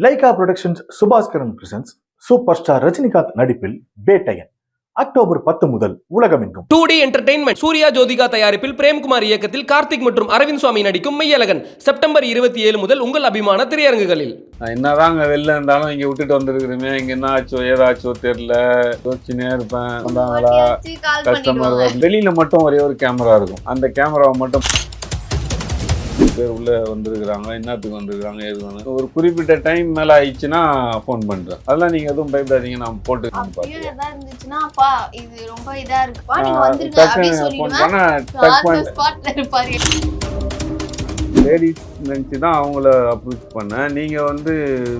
Lyca productions Subaskaran presents super star Rajinikanth நடிப்பில் Vettaiyan. October பத்து முதல் உலகமெங்கும். Two D entertainment Suriya Jyothika தயாரிப்பில் பிரேம்குமார் இயக்கத்தில் கார்த்திக் மற்றும் அரவிந்த் சுவாமி நடிக்கும் மெய்யழகன். செப்டம்பர் இருபத்தி ஏழு முதல் உங்கள் அபிமான திரையரங்குகளில். நான் என்னதாங்க வெளில இருந்தாலும் இங்க விட்டுட்டு வந்திருக்கிறோமே இங்க என்ன ஆச்சோ ஏதாச்சோ தெரியல. யோசிச்சுனே இருப்பேன். வந்தாங்களா? கஸ்டமர் வெளியில மட்டும் ஒரே ஒரு கேமரா இருக்கும். அந்த கேமராவை மட்டும் பேர் உள்ள வந்திருக்கிறாங்க என்னத்துக்கு வந்திருக்காங்க எது வந்து ஒரு குறிப்பிட்ட டைம் மேல ஆயிடுச்சுன்னா ஃபோன் பண்றேன். அதெல்லாம் நீங்க எதுவும் பயப்படாதீங்க நான் போட்டு அப்படியும் பார்த்துக்கிறேன் எதா இருந்துச்சுன்னா அப்பா இது ரொம்ப இதா இருக்குப்பா வந்துருங்க அப்படின்னு சொல்லிடுவேன். லேடிஸ் நினச்சி தான் அவங்கள அப்ரோச் பண்ணேன். நீங்கள் வந்து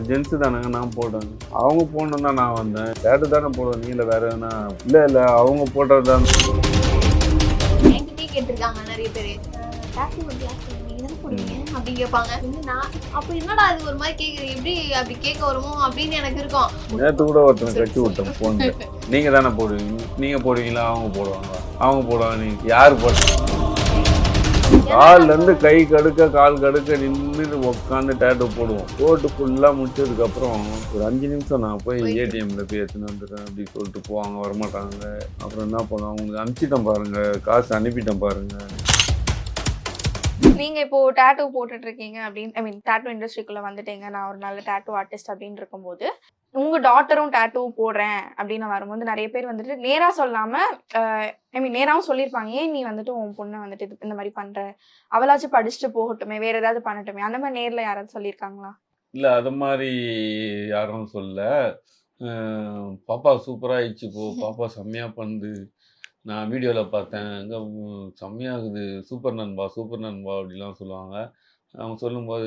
ஜென்ஸு தானேங்க நான் போடுறேன். அவங்க போடணும் தான் நான் வந்தேன். டேட்டு தானே போடுவேன் நீங்கள வேற எதுனா? இல்லை இல்லை அவங்க போடுறது தான் கேட்டிருக்காங்க நிறைய பேர். தானே போடுவீங்க அப்படின்னு கேட்பாங்க நான்? அப்ப என்னடா அது ஒரு மாதிரி கேக்குது? எப்படி அப்படி கேட்க வருமோ அப்படின்னு எனக்கு இருக்கும். நேற்று கூட ஒருத்தனை கட்டி விட்டேன் ஃபோன் நீங்கள் தானே போடுவீங்க? நீங்கள் போடுவீங்களா? அவங்க போடுவாங்க அவங்க போடுவாங்க. நீங்கள் யார் போடுறாங்க கால்லேருந்து கை கடுக்க கால் கடுக்க நின்று உட்காந்து டேட்டு போடுவோம். போட்டு ஃபுல்லாக முடிச்சதுக்கப்புறம் ஒரு அஞ்சு நிமிஷம் நான் போய். ஏடிஎம்ல போய் எடுத்துன்னு வந்துடுறேன். அப்படி சொல்லிட்டு போவாங்க வரமாட்டாங்க. அப்புறம் என்ன பண்ணுவாங்க? உங்களுக்கு அனுப்பிச்சிட்டேன் பாருங்க. காசு அனுப்பிட்டேன் பாருங்க. நீங்க இப்போ டேட்டூ போட்டுட்டு இருக்கீங்க அப்படின்னு ஐ மீன் டேட்டூ இண்டஸ்ட்ரிக்குள்ள வந்துட்டீங்க. நான் ஒரு நல்ல டேட்டூ ஆர்டிஸ்ட் அப்படின்னு இருக்கும்போது உங்க டாட்டரும் டேட்டூ போடுறேன் அப்படின்னு வரும்போது நிறைய பேர் வந்துட்டு நேரா சொல்லாம ஐ மீன் நேராவும் சொல்லியிருப்பாங்க ஏன் நீ வந்துட்டு உன் பொண்ணை வந்துட்டு இது- இந்த மாதிரி பண்ற? அவளாச்சும் படிச்சுட்டு போகட்டுமே வேற ஏதாவது பண்ணட்டுமே. அந்த மாதிரி நேர்ல யாராவது சொல்லியிருக்காங்களா இல்லை அது மாதிரி யாரும் சொல்ல. பாப்பா சூப்பராக ஆயிடுச்சு போ. பாப்பா செம்மையா பண்ணுது நான் வீடியோவில் பார்த்தேன். அங்கே செம்மையாகுது. சூப்பர் நண்பா சூப்பர் நண்பா அப்படிலாம் சொல்லுவாங்க. அவங்க சொல்லும்போது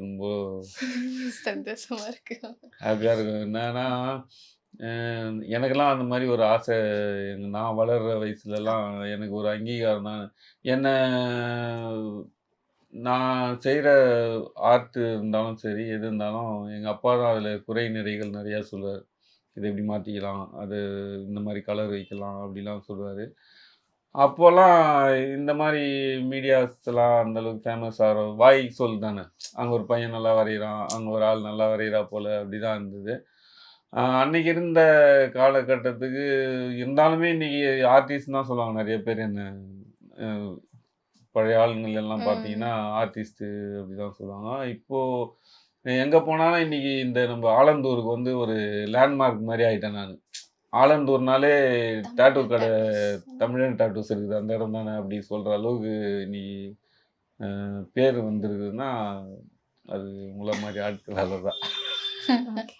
ரொம்ப சந்தோஷமா இருக்கு. ஹாப்பியாக இருக்கும். என்னன்னா எனக்கெல்லாம் அந்த மாதிரி ஒரு ஆசை. எங்க- நான் வளர்கிற வயசுலலாம் எனக்கு ஒரு அங்கீகாரம் தான் என்ன நான் செய்கிற ஆர்ட் இருந்தாலும் சரி எது இருந்தாலும் எங்கள் அப்பா தான் அதில் குறை நிறைகள் நிறையா சொல்லுவார். இதை இப்படி மாற்றிக்கலாம் அது இந்த மாதிரி கலர் வைக்கலாம் அப்படிலாம் சொல்லுவார். அப்போல்லாம் இந்த மாதிரி மீடியாஸ்லாம் அந்தளவுக்கு ஃபேமஸ் ஆகிற வாய் சொல் தானே. அங்கே ஒரு பையன் நல்லா வரைகிறான் அங்கே ஒரு ஆள் நல்லா வரைகிறா போல் அப்படி தான் இருந்தது அன்னைக்கு இருந்த காலகட்டத்துக்கு இருந்தாலுமே இன்னைக்கு ஆர்டிஸ்ட் தான் சொல்லுவாங்க. நிறைய பேர் என்ன பழைய ஆளுங்கள் எல்லாம். பார்த்தீங்கன்னா ஆர்டிஸ்ட்டு அப்படி தான் சொல்லுவாங்க. இப்போது எங்கே போனாலும் இன்னைக்கு இந்த நம்ம ஆலந்தூருக்கு வந்து ஒரு லேண்ட்மார்க் மாதிரி ஆயிட்டேன் நான். ஆலந்தூர்னாலே டேட்டூ கடை தமிழன் டாட்டூஸ் இருக்குது. அந்த இடம் தானே அப்படி சொல்கிற அளவுக்கு அஹ், பேர் வந்திருக்குதுன்னா அது உங்களை மாதிரி ஆட்களால தான்.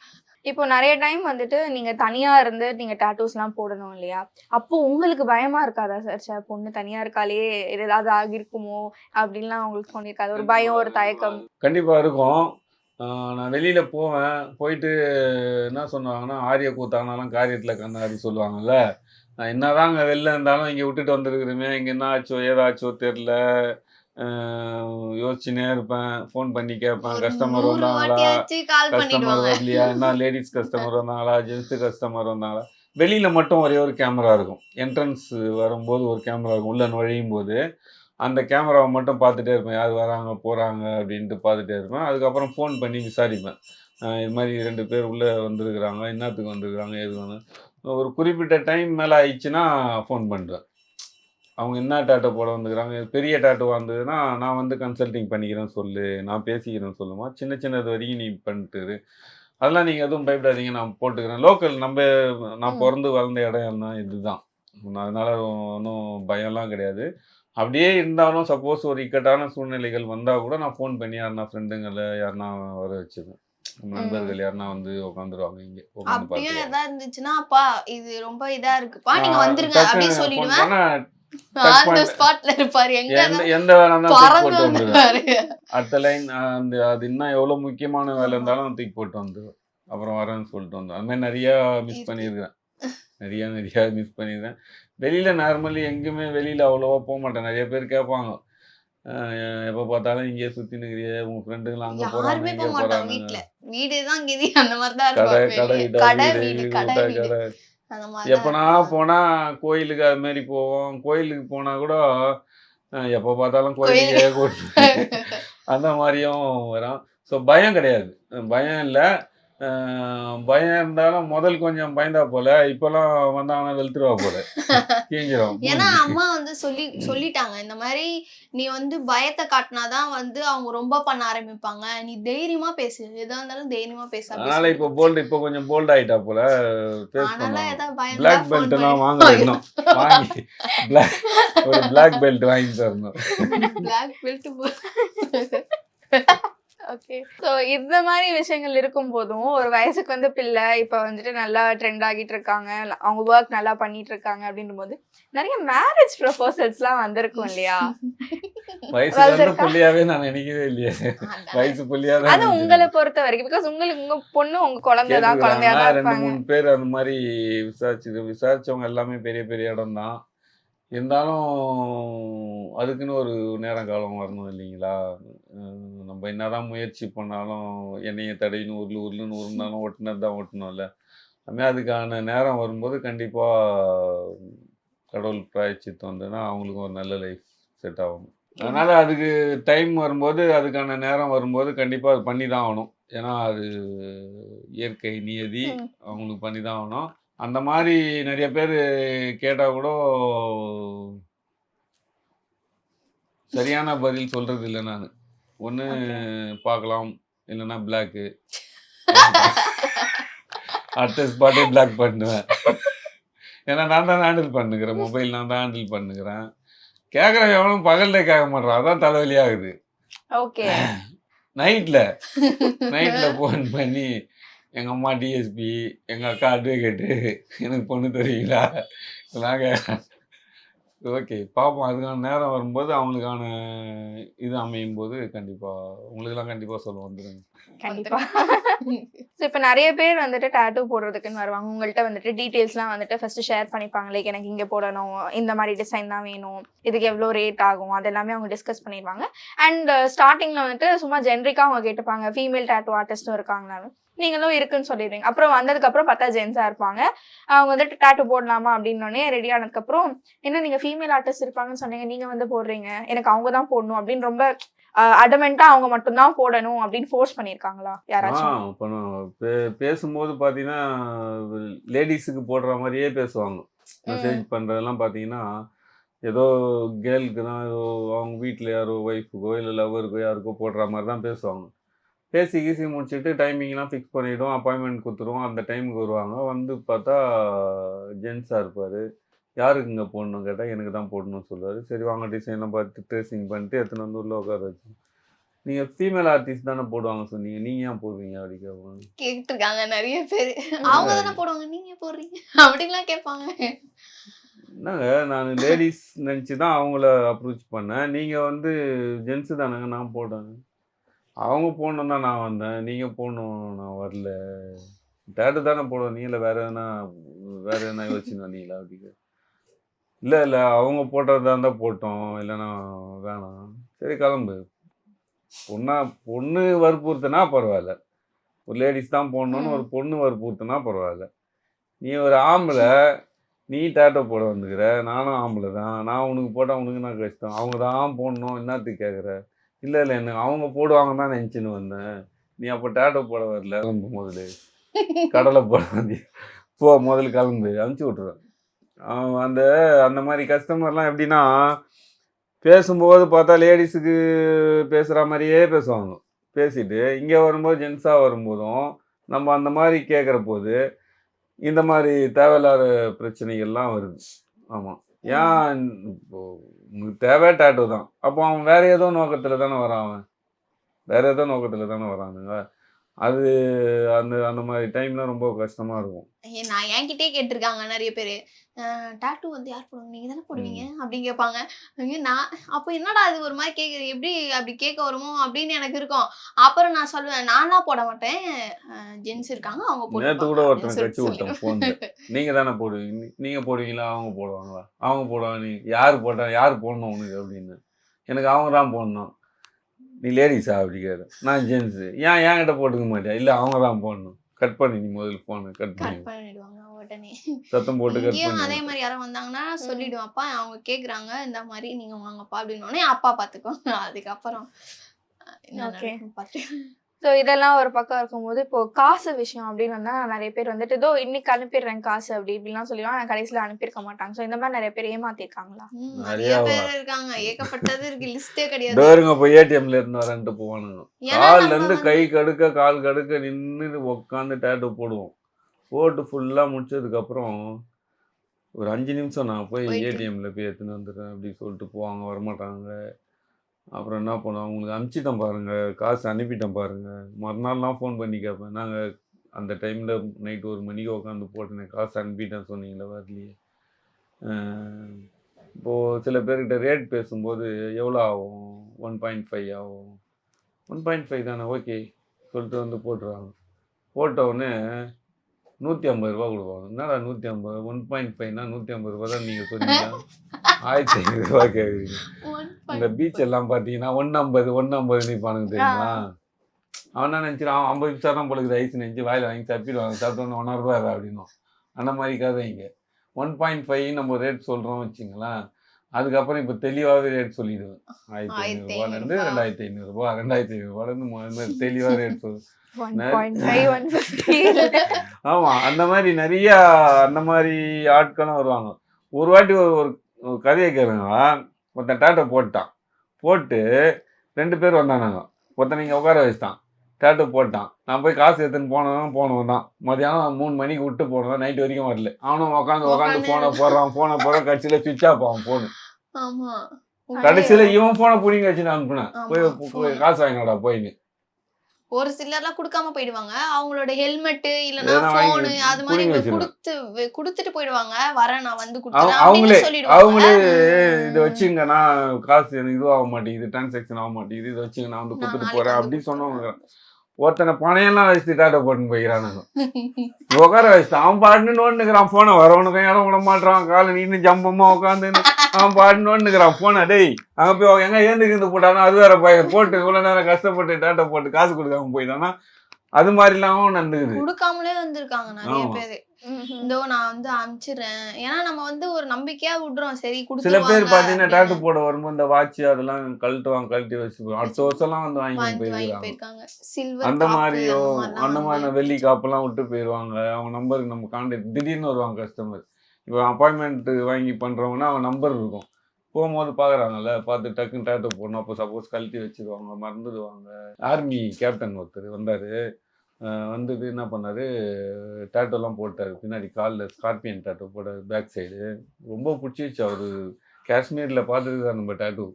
இப்போ நிறைய டைம் வந்துட்டு நீங்க தனியா இருந்து நீங்க டேட்டூஸ்லாம் போடணும் இல்லையா? அப்போ உங்களுக்கு பயமா இருக்காதா சார் ச்சே பொண்ணு தனியா இருக்காளே ஏதாவது ஆகிருக்குமோ அப்படின்லாம் உங்களுக்கு தோணியிருக்காது. ஒரு பயம் ஒரு தயக்கம். கண்டிப்பாக இருக்கும். நான் வெளியில் போவேன். போயிட்டு என்ன சொன்னாங்கன்னா ஆரிய கூத்தானாலும் காரியத்தில் கண்ணாடி சொல்லுவாங்கல்ல. நான் என்னதாங்க வெளில இருந்தாலும் இங்கே விட்டுட்டு வந்திருக்கிறோமே. இங்கே என்ன ஆச்சோ ஏதாச்சோ தெரில யோசிச்சுனே இருப்பேன். ஃபோன் பண்ணி கேட்பேன். கஸ்டமர் வந்தாங்களா? கஸ்டமர் வரலையா? என்ன? லேடிஸ் கஸ்டமர் வந்தாங்களா? ஜென்ஸு கஸ்டமர் வந்தாங்களா? வெளியில் மட்டும் ஒரே ஒரு கேமரா இருக்கும். என்ட்ரன்ஸ் வரும்போது ஒரு கேமரா இருக்கும். உள்ள நுழையும் போது அந்த கேமராவை மட்டும் பார்த்துட்டே இருப்பேன். யார் வராங்க போகிறாங்க அப்படின்ட்டு பார்த்துட்டே இருப்பேன். அதுக்கப்புறம் ஃபோன் பண்ணி விசாரிப்பேன். இது மாதிரி ரெண்டு பேர் உள்ளே வந்திருக்கிறாங்க என்னத்துக்கு வந்திருக்கிறாங்க எது வந்து? ஒரு குறிப்பிட்ட டைம் மேலே ஆயிடுச்சுன்னா ஃபோன் பண்ணுறேன் அவங்க என்ன டேட்டோ போட வந்துக்கிறாங்க பெரிய டேட்டோ வந்ததுன்னா நான் வந்து கன்சல்டிங் பண்ணிக்கிறேன் சொல்லு நான் பேசிக்கிறேன் சொல்லுமா? சின்ன சின்னது வரைக்கும் நீ பண்ணிட்டு. அதெல்லாம் நீங்கள் எதுவும் பயப்படாதீங்க நான் போட்டுக்கிறேன். லோக்கல் நம்ம நான். பிறந்து வளர்ந்த இடம் தான் இதுதான். அதனால ஒன்றும் பயம்லாம் கிடையாது. அப்படியே இருந்தாலும் சப்போஸ் ஒரு இக்கட்டான சூழ்நிலைகள் வந்தால் கூட நான் ஃபோன் பண்ணி யாருனா ஃப்ரெண்டுங்களை யாருனா வர வச்சிருவேன் நண்பர்கள் யாருனா வந்து உட்காந்துருவாங்க இங்கே பார்த்துருவாங்க. எதா இருந்துச்சுன்னா அப்பா இது ரொம்ப இதா இருக்குப்பா நீங்க வந்துருங்க phone சொல்லிடுவேன். அடுத்த லைன் அந்த அது இன்னும் எவ்வளோ முக்கியமான வேலை இருந்தாலும் தூக்கி போட்டு வந்துடுவேன் அப்புறம் வரேன்னு சொல்லிட்டு வந்தேன் அது மாதிரி நிறையா மிஸ் இருக்கு. பண்ணியிருக்கிறேன். நிறையா நிறையா மிஸ் பண்ணியிருக்கேன் வெளியில் நார்மலி எங்கேயுமே வெளியில் அவ்வளோவா போக மாட்டேன். நிறைய பேர் கேட்பாங்க. எப்போ பார்த்தாலும் இங்கேயே சுற்றி நிற்கிறிய உங்கள் ஃப்ரெண்டுங்களாம் அங்கே போகிறாங்க இங்கே போகிறாங்க வீட்ல. வீடுதான் கிதி. அந்த கடை இருப்பாங்க கடை கடை வீடு வீடு வீடு கடை வீடு. கடை மாதிரி எப்போனா போனால் கோயிலுக்கு அது மாதிரி போவோம். கோயிலுக்கு போனால் கூட எப்போ பார்த்தாலும் கோயிலுக்கே அந்த மாதிரியும் வரும். ஸோ பயம் கிடையாது. பயம் இல்லை. பயம் இருந்தாலும் முதல் கொஞ்சம் பயந்தா போல. இப்போலாம் வந்தாங்கன்னா வெளுத்துருவா போல. கீஞ்சிரும் ஏன்னா அம்மா வந்து சொல்லி சொல்லிட்டாங்க. இந்த மாதிரி நீ வந்து பயத்தை காட்டினாதான் வந்து அவங்க ரொம்ப பண்ண ஆரம்பிப்பாங்க. நீ தைரியமா பேசு. எதா இருந்தாலும் தைரியமா பேச அதனால இப்போ போல்டு இப்போ கொஞ்சம் போல்ட் ஆயிட்டா போல. பிளாக் பெல்ட் எல்லாம் வாங்க இன்னும். வாங்கி பிளாக் ஒரு பிளாக் பெல்ட் வாங்கி தரணும். Black belt ஓகே ஸோ இந்த மாதிரி விஷயங்கள் இருக்கும் போதும் ஒரு வயசுக்கு வந்து பிள்ளை இப்போ வந்துட்டு நல்லா ட்ரெண்ட் ஆகிட்டு இருக்காங்க அவங்க ஒர்க் நல்லா பண்ணிட்டு இருக்காங்க அப்படின்னும் போது நிறைய மேரேஜ் ப்ரொபோசல்ஸ்லாம் வந்திருக்கும் இல்லையா? வயசு? புள்ளியாவே நான் நினைக்கவே இல்லையே. வயசு புள்ளியா தான் அது உங்களை பொறுத்த வரைக்கும் பிகாஸ் உங்களுக்கு உங்க பொண்ணு உங்க குழந்தை தான் குழந்தையா தான் ரெண்டு மூணு பேர் அந்த மாதிரி விசாரிச்சு விசாரிச்சவங்க எல்லாமே பெரிய பெரிய இடம் தான் இருந்தாலும் அதுக்குன்னு ஒரு நேரம் காலம் வரணும் இல்லைங்களா? நம்ம என்னதான் முயற்சி பண்ணாலும் எண்ணெயை தடையின்னு உருளு உருளுன்னு உருண்டாலும் ஒட்டினது தான் ஒட்டணும்ல. அதுமாதிரி அதுக்கான நேரம் வரும்போது கண்டிப்பாக கடவுள் பிராய்ச்சித்து வந்ததுன்னா அவங்களுக்கு ஒரு நல்ல லைஃப் செட் ஆகும் அதனால் அதுக்கு டைம் வரும்போது அதுக்கான நேரம் வரும்போது கண்டிப்பாக அது பண்ணி தான் ஆகணும். ஏன்னா அது இயற்கை நியதி. அவங்களுக்கு பண்ணி தான் ஆகணும். அந்த மாதிரி நிறைய பேர் கேட்டால் கூட சரியான பதில் சொல்கிறது இல்லை நான். ஒன்று பார்க்கலாம் இல்லைன்னா பிளாக்கு அடுத்த ஸ்பாட்டே பிளாக் பண்ணுவேன். ஏன்னா நான் தான் ஹேண்டில் பண்ணுகிறேன். மொபைல் நான் தான் ஹேண்டில் பண்ணுகிறேன். கேட்குறவன் எவனும் பகல்ல கேட்க மாட்டான் அதான் தலைவலியாகுது ஓகே. நைட்டில் நைட்டில் ஃபோன் பண்ணி எங்கள் அம்மா டிஎஸ்பி எங்கள் அக்கா அட்வொகேட்டு எனக்கு பொண்ணு தெரியுங்களா நாங்கள் ஓகே பார்ப்போம் அதுக்கான நேரம் வரும்போது அவங்களுக்கான இது அமையும் போது கண்டிப்பாக உங்களுக்கெல்லாம் கண்டிப்பாக சொல்ல வந்துடுங்க கண்டிப்பாக ஸோ இப்போ நிறைய பேர் வந்துட்டு டேட்டூ போடுறதுக்குன்னு வருவாங்க. உங்கள்கிட்ட வந்துட்டு டீட்டெயில்ஸ்லாம் வந்துட்டு ஃபர்ஸ்ட் ஷேர் பண்ணிப்பாங்க. லைக் எனக்கு இங்கே போடணும் இந்த மாதிரி டிசைன் தான் வேணும் இதுக்கு எவ்வளோ ரேட் ஆகும் அதெல்லாமே அவங்க டிஸ்கஸ் பண்ணிடுவாங்க. அண்ட் ஸ்டார்டிங்கில் uh, வந்துட்டு சும்மா ஜென்ரிக்காக அவங்க கேட்டுப்பாங்க. ஃபீமேல் டேட்டூ ஆர்டிஸ்ட்டும் இருக்காங்கனாலும் நீங்களும் இருக்குன்னு சொல்லிடுவீங்க அப்புறம் வந்ததுக்கப்புறம் பார்த்தா ஜென்ஸாக இருப்பாங்க. அவங்க வந்துட்டு டேட்டூ போடலாமா அப்படின்னோடனே ரெடி ஆனதுக்கப்புறம் என்ன நீங்கள் ஃபீமேல் ஆர்டிஸ்ட் இருப்பாங்கன்னு சொன்னீங்க நீங்கள் வந்து போடுறீங்க. எனக்கு அவங்க தான் போடணும். அப்படின்னு ரொம்ப அடமெண்டா அவங்க மட்டும்தான் போடணும் அப்படின்னு ஃபோர்ஸ் பண்ணிருக்காங்களா ஆ யாராச்சும் பேசும்போது பார்த்தீங்கன்னா லேடிஸுக்கு போடுற மாதிரியே பேசுவாங்க. மெசேஜ் பண்ணுறதெல்லாம் பார்த்தீங்கன்னா ஏதோ கேர்ளுக்கு தான் ஏதோ அவங்க வீட்டில் யாரோ ஒய்ஃபுக்கோ இல்லை லவ்வருக்கோ யாருக்கோ போடுற மாதிரி தான் பேசுவாங்க. பேசி கீசி முடிச்சுட்டு டைமிங்லாம் ஃபிக்ஸ் பண்ணிவிடும் அப்பாயின்மெண்ட் கொடுத்துருவோம் அந்த டைமுக்கு வருவாங்க. வந்து பார்த்தா ஜென்ஸாக இருப்பார். யாருக்கு இங்கே போடணும் கேட்டால் எனக்கு தான் போடணும்னு சொல்லுவார். சரி வாங்க டிசைன்லாம் பார்த்து ட்ரேசிங் பண்ணிட்டு எடுத்துன்னு வந்து உள்ள உட்கார வச்சு நீங்கள் ஃபீமேல் ஆர்டிஸ்ட் தானே போடுவாங்க சொன்னீங்க. நீங்கள் ஏன் போடுவீங்க அப்படி கேட்பாங்க. கேட்டு இருக்காங்க நிறைய பேர். அவங்க தானே போடுவாங்க. நீங்க போடுறீங்க? அப்படின்லாம் கேட்பாங்க. என்னங்க நான் லேடிஸ் நினச்சி தான் அவங்கள அப்ரோச் பண்ணேன். நீங்கள் வந்து ஜென்ஸு தானேங்க நான் போட்டேன் அவங்க போடணும் தான் நான் வந்தேன். நீங்கள் போடணும் நான் வரல. டேட்டு தானே போடுவோம் நீ இல்லை வேறு எதனா வேறு எதனா யோசிச்சு வந்தீங்களா அப்படிங்க இல்லை இல்லை. அவங்க போட்டதா இருந்தால் போட்டோம். இல்லைன்னா வேணாம். சரி கிளம்பு. பொண்ணா பொண்ணு வற்புறுத்துனா பரவாயில்ல. ஒரு லேடிஸ் தான் போடணும்னு ஒரு பொண்ணு வற்புறுத்துனா பரவாயில்ல. நீ ஒரு ஆம்பளை நீ டேட்டோ போட வந்துக்கிற. நானும் ஆம்பளை தான். நான் உனக்கு போட்டால் உனக்கு நான் கஷ்டம்? அவங்க தான் போடணும். என்னத்துக்கு கேட்குற இல்லை இல்லை எனக்கு அவங்க போடுவாங்க தான் நினச்சின்னு வந்தேன். நீ அப்போ டேட்டோ போட வரல. கிளம்பு முதல்ல கடலை போட வந்தி போ முதல்ல கிளம்பு அனுப்பிச்சி விட்ருவேன் அவன் அந்த அந்த மாதிரி கஸ்டமர்லாம் எப்படின்னா பேசும்போது பார்த்தா லேடிஸுக்கு பேசுகிற மாதிரியே பேசுவாங்க. பேசிட்டு இங்கே வரும்போது ஜென்ஸாக வரும்போதும் நம்ம அந்த மாதிரி கேட்குற போது இந்த மாதிரி தேவையில்லாத பிரச்சனைகள்லாம் வருது. ஆமாம் ஏன் உனக்கு தேவை டேட்டோ தான். அப்போ அவன் வேற ஏதோ நோக்கத்தில் தானே வரான் அவன். வேற ஏதோ நோக்கத்தில் தானே வரானுங்க. அது அந்த அந்த மாதிரி டைம்ல ரொம்ப கஷ்டமாக இருக்கும். நான் என்கிட்டயே கேட்டிருக்காங்க நிறைய பேர். டாட்டூ வந்து யார் போடுவாங்க? நீங்க தானே போடுவீங்க? அப்படின்னு கேட்பாங்க. நான் அப்போ என்னடா அது ஒரு மாதிரி கேட்குது எப்படி அப்படி கேட்க வருமோ? அப்படின்னு எனக்கு இருக்கும். அப்புறம் நான் சொல்லுவேன் நானா போட மாட்டேன். ஜென்ஸ் இருக்காங்க அவங்க நேற்று கூட ஒருத்தன் சொல்லிட்டு விட்டேன் ஃபோனில் நீங்கள் தானே போடுவீங்க நீ- நீங்க போடுவீங்களா? அவங்க போடுவாங்களா? அவங்க போடுவாங்க நீ யார் போட்டா யார் போடணும் உனக்கு அப்படின்னு. எனக்கு அவங்க தான் போடணும். நீ லேடிஸா அப்படி கேடு நான் ஜென்ஸு ஏன் என்கிட்ட போட்டுக்க மாட்டேன் இல்லை அவங்க தான் போடணும். கட் பண்ணி நீ முதல்ல ஃபோனு கட் பண்ணி கட் பண்ணிடுவாங்க உடனே. சத்தம் போட்டு கட் பண்ணி அதே மாதிரி யாரும் வந்தாங்கன்னா சொல்லிடுவேன் அப்பா அவங்க கேக்குறாங்க இந்த மாதிரி நீங்க வாங்கப்பா அப்படின்னு உடனே அப்பா பாத்துக்கோ அதுக்கப்புறம் பார்த்து ஸோ இதெல்லாம் ஒரு பக்கம் இருக்கும்போது இப்போ காசு விஷயம் அப்படின்னு வந்தா நிறைய பேர் வந்துட்டு இதோ இன்னைக்கு அனுப்பிடுறேன் காசு அப்படி இப்படிலாம் சொல்லிடுவாங்க. ஆனால் கடைசியில் அனுப்பியிருக்க மாட்டாங்க. ஸோ இந்த மாதிரி நிறைய பேர் ஏமாத்திருக்காங்களா? நிறைய பேர் இருக்காங்க. ஏகப்பட்டது இருக்கு. லிஸ்டே கிடையாது. டோருங்க போய் ஏடிஎம்ல இருந்து வரேன்ட்டு போவானுங்க. கால்ல இருந்து கை கடுக்க கால் கடுக்க நின்று உட்காந்து டேட்டு போடுவோம். போட்டு ஃபுல்லா முடிச்சதுக்கு அப்புறம் ஒரு அஞ்சு நிமிஷம் நான் போய். ஏடிஎம்ல போய் எடுத்துன்னு வந்துடுறேன் அப்படி சொல்லிட்டு போவாங்க. வரமாட்டாங்க. அப்புறம் என்ன பண்ணுவோம்? உங்களுக்கு அனுப்பிச்சிட்டேன் பாருங்கள் காசு அனுப்பிட்டேன் பாருங்கள் மறுநாள்லாம் ஃபோன் பண்ணி கேட்பேன். நாங்கள் அந்த டைமில் நைட் ஒரு மணிக்கு உட்காந்து போட்டேன் காசு அனுப்பிட்டேன் சொன்னீங்களே வரலையே இப்போது சில பேர்கிட்ட ரேட் பேசும்போது எவ்வளோ ஆகும்? ஒன் பாயிண்ட் ஃபைவ் ஆகும். ஒன் பாயிண்ட் ஃபைவ் தானே? ஓகே சொல்லிட்டு வந்து போட்டுருவாங்க. போட்டவுடனே நூற்றி ஐம்பது ரூபா கொடுப்பாங்க. என்னடா நூற்றி ஐம்பது? ஒன் பாயிண்ட் ஃபைவ்னா நூற்றி ஐம்பது ரூபா தான் நீங்கள் சொன்னீங்க. ஆயிரத்தி ஐநூறுரூவா கேட்குறீங்க இந்த பீச் எல்லாம் பார்த்தீங்கன்னா ஒன்று ஐம்பது ஒன்று ஐம்பது நிற்பானுங்க தெரியுமா அவன் என்ன நினச்சிடான் அவன் ஐம்பது நிமிஷம் தான் பொழுது ஐஸ் நினச்சி வாயில் வாங்கி சாப்பிடுவாங்க சாப்பிட்டு ஒன்று ஒன்றரை ரூபா அப்படின்னும் அந்த மாதிரி கதை இங்கே. ஒன் பாயிண்ட் ஃபைவ் நம்ம ரேட் சொல்கிறோம் வச்சுங்களேன் அதுக்கப்புறம் இப்போ தெளிவாகவே ரேட் சொல்லிடுவேன். ஆயிரத்தி ஐநூறுரூவாலேருந்து. ரெண்டாயிரத்தி ஐநூறுரூபா ரெண்டாயிரத்தி ஐநூறுரூவாலேருந்து தெளிவாக ரேட் சொல்லு ஒன் நெ- பாயிண்ட் ஃபைவ் ஒன் ஃபிஃப்டி ஆமாம் அந்த மாதிரி நிறைய அந்த மாதிரி ஆட்களும் வருவாங்க. ஒரு வாட்டி ஒரு ஒரு கதையை கேளுங்க ஒருத்தன் டேட்டோ போட்டான். போட்டு ரெண்டு பேர் வந்தானுங்க ஒருத்தன் இங்கே உட்கார வச்சுட்டான். டேட்டோ போட்டான். நான் போய் காசு எடுத்துன்னு போனவன் போனவன் தான். மதியானம் மூணு மணிக்கு விட்டு போனவன் நைட் வரைக்கும் வரல. அவனும் உட்காந்து உட்காந்து ஃபோனை போடுறான் ஃபோனை போடுறான். கடைசியில் சுவிட்ச் ஆஃப் ஆகும் ஆமா. கடைசியில் இவன் ஃபோனை பிடிங்க வச்சு நான் அனுப்புனேன் போய். காசு வாங்கினாடா போயின்னு. ஒரு சிலர்லாம் கொடுக்காம போயிடுவாங்க அவங்களோட ஹெல்மெட் இல்லனா போனு அது மாதிரி. கொடுத்து கொடுத்துட்டு போயிடுவாங்க வரேன் நான் வந்து கொடுத்துறேன் அவங்களே அப்படின்னு அவங்களே. இதை வச்சுங்க நான் காசு எனக்கு இதுவாக மாட்டேங்குது டிரான்சாக்ஷன் ஆக மாட்டேங்குது இதை வச்சுங்க நான் வந்து கொடுத்துட்டு போறேன் வந்து அப்படி சொன்னவங்க. ஒருத்தனை பணையெல்லாம் வச்சுட்டு டாட்டா போட்டுன்னு போய்க்கிறானுங்க உட்கார வச்சுட்டு அவன் பாட்டுன்னு ஒன்றுக்கிறான் போனை வரவனுக்கும் இடம் விட மாட்டான் காலை நீட்டு ஜம்பமா உட்காந்துன்னு. அவன் பாட்டுன்னு ஒன்றுக்கிறான் போனை டேய் அங்கே போய் எங்க ஏந்துக்கிட்டு போட்டானோ அது வேற பையன் போட்டு இவ்வளவு நேரம் கஷ்டப்பட்டு டாட்டா போட்டு காசு கொடுக்காம போயிட்டானா அது மாதிரிலாம் நடந்துக்குது. கொடுக்காமலே வந்திருக்காங்க நிறைய. பேரு. இந்தோ நான் வந்து அனுப்பிச்சிடுறேன் ஏன்னா நம்ம வந்து ஒரு நம்பிக்கையா விடுறோம். சரி சில பேர் பாத்தீங்கன்னா டாட்டு. போட வரும்போது இந்த வாட்ச் அதெல்லாம் கழட்டுவாங்க கழட்டி வச்சு அடுத்த வருஷம்லாம் வந்து வாங்கி போயிருக்காங்க. அந்த மாதிரியோ அந்த மாதிரி வெள்ளி காப்பெல்லாம் விட்டு போயிடுவாங்க அவங்க நம்பருக்கு நம்ம கான்டாக்ட் திடீர்னு வருவாங்க கஸ்டமர் இப்போ அப்பாயின்மெண்ட் வாங்கி பண்றவங்கன்னா அவன் நம்பர் இருக்கும். போகும்போது பார்க்குறாங்கல்ல பார்த்து டக்குன்னு டேட்டோ போடணும். அப்போ சப்போஸ் கழட்டி வச்சிருவாங்க மறந்துடுவாங்க. ஆர்மி கேப்டன் ஒருத்தர் வந்தார். வந்துட்டு என்ன பண்ணார்? டேட்டோலாம் போட்டார். பின்னாடி காலில் ஸ்கார்பியன் டேட்டோ போட்டார் பேக் சைடு ரொம்ப பிடிச்சிருச்சு அவர். காஷ்மீரில் பார்த்துருக்காரு நம்ம டேட்டோ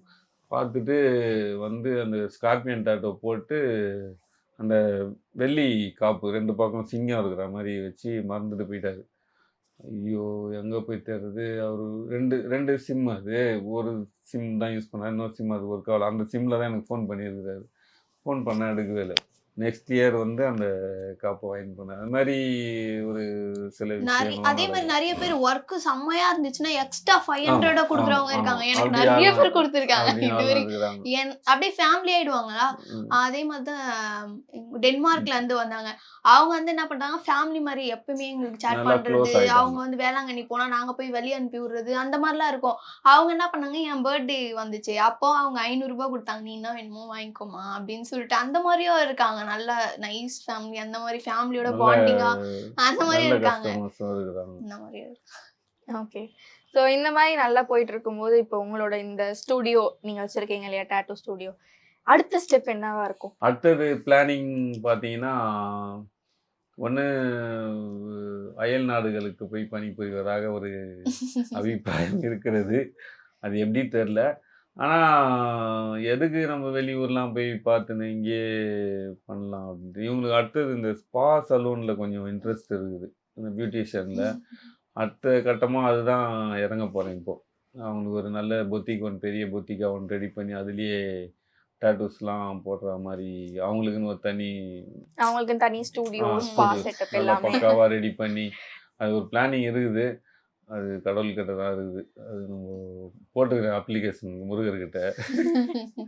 பார்த்துட்டு வந்து அந்த ஸ்கார்பியன் டேட்டோ போட்டு அந்த வெள்ளி காப்பு ரெண்டு பக்கம் சிங்கம் இருக்கிற மாதிரி வச்சு மறந்துட்டு போயிட்டார். ஐயோ! எங்கே போய் தேடுறது? அவர் ரெண்டு ரெண்டு சிம் அது. ஒரு சிம் தான் யூஸ் பண்ணார். இன்னொரு சிம் அது ஒர்க் ஆகல அந்த சிம்மில் தான் எனக்கு ஃபோன் பண்ணியிருக்கிறாரு. ஃபோன் பண்ண எடுக்கவே இல்லை. நெக்ஸ்ட் இயர் வந்து அந்த காப்பை வாங்கி பண்ணேன் அது மாதிரி ஒரு சில அதே மாதிரி நிறைய பேர் ஒர்க் செம்மையா இருந்துச்சுன்னா எக்ஸ்ட்ரா ஃபைவ் ஹண்ட்ரட கொடுக்குறவங்க இருக்காங்க. எனக்கு நிறைய பேர் கொடுத்துருக்காங்க அப்படியே ஃபேமிலி ஆயிடுவாங்களா? அதே மாதிரி தான் டென்மார்க்ல இருந்து வந்தாங்க. அவங்க வந்து என்ன பண்றாங்க? ஃபேமிலி மாதிரி எப்பவுமே எங்களுக்கு சேட் பண்றது. அவங்க வந்து வேளாங்கண்ணி போனா நாங்க போய் வெளிய அனுப்பி விடுறது அந்த மாதிரிலாம் இருக்கும். அவங்க என்ன பண்ணாங்க? என் பர்த்டே வந்துச்சு. அப்போ அவங்க ஐநூறு ரூபாய் கொடுத்தாங்க. நீ என்ன வேணுமோ வாங்கிக்கோமா அப்படின்னு சொல்லிட்டு அந்த மாதிரியும் இருக்காங்க. நல்ல நைஸ் ஃபேமிலி அந்த மாதிரி ஃபேமிலியோட பாண்டிங்கா அந்த மாதிரி இருக்காங்க. இந்த மாதிரி ஓகே ஸோ இந்த மாதிரி நல்லா போயிட்டு இருக்கும்போது இப்போ உங்களோட இந்த ஸ்டூடியோ நீங்க வச்சிருக்கீங்க இல்லையா டேட்டூ ஸ்டூடியோ அடுத்த ஸ்டெப் என்னவா இருக்கும்? அடுத்தது பிளானிங் பார்த்தீங்கன்னா ஒன்று அயல் நாடுகளுக்கு போய் பணிபுரிவதாக ஒரு அபிப்பிராயம் இருக்கிறது. அது எப்படி தெரில ஆனால் எதுக்கு நம்ம வெளியூர்லாம் போய் பார்த்துன்னு இங்கேயே பண்ணலாம் அப்படின்ட்டு. இவங்களுக்கு அடுத்தது இந்த ஸ்பா சலூனில் கொஞ்சம் இன்ட்ரெஸ்ட் இருக்குது. இந்த பியூட்டிஷியனில் அடுத்த கட்டமாக அதுதான் இறங்க போகிறேன் இப்போ. அவங்களுக்கு ஒரு நல்ல பொத்திக் ஒன்று பெரிய பொத்திக்கா ஒன்று ரெடி பண்ணி அதுலேயே டேட்டூஸ்லாம் போடுற மாதிரி அவங்களுக்குன்னு ஒரு தனி அவங்களுக்கு தனி ஸ்டூடியோ பக்காவாக ரெடி பண்ணி அது ஒரு பிளானிங் இருக்குது. அது கடவுள் கிட்ட தான் இருக்குது. அது நம்ம போட்டுக்கிறேன் அப்ளிகேஷன் முருகர்கிட்ட.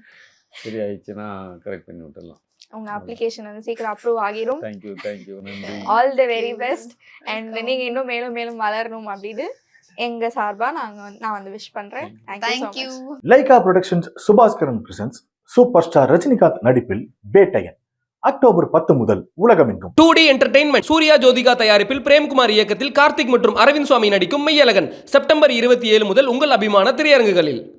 சரி ஆயிடுச்சுன்னா கரெக்ட் பண்ணி விட்டுடலாம். உங்க அப்ளிகேஷன் வந்து சீக்கிரம் அப்ரூவ் ஆகிரும். தேங்க்யூ தேங்க்யூ நன்றி. All the very best and நீங்க இன்னும் மேலும் மேலும் வளரணும் அப்படின்னு எங்க சார்பா நாங்க வந்து- நான் வந்து விஷ் பண்றேன். Thank you Lyca productions Subaskaran presents super star Rajinikanth நடிப்பில் பேட்டையன் அக்டோபர் பத்து முதல் உலகமெங்கும். Two D entertainment Suriya Jyothika தயாரிப்பில் பிரேம்குமார் இயக்கத்தில் கார்த்திக் மற்றும் அரவிந்த் சுவாமி நடிக்கும் மெய்யழகன் செப்டம்பர் இருபத்தி ஏழு முதல் உங்கள் அபிமான திரையரங்குகளில்.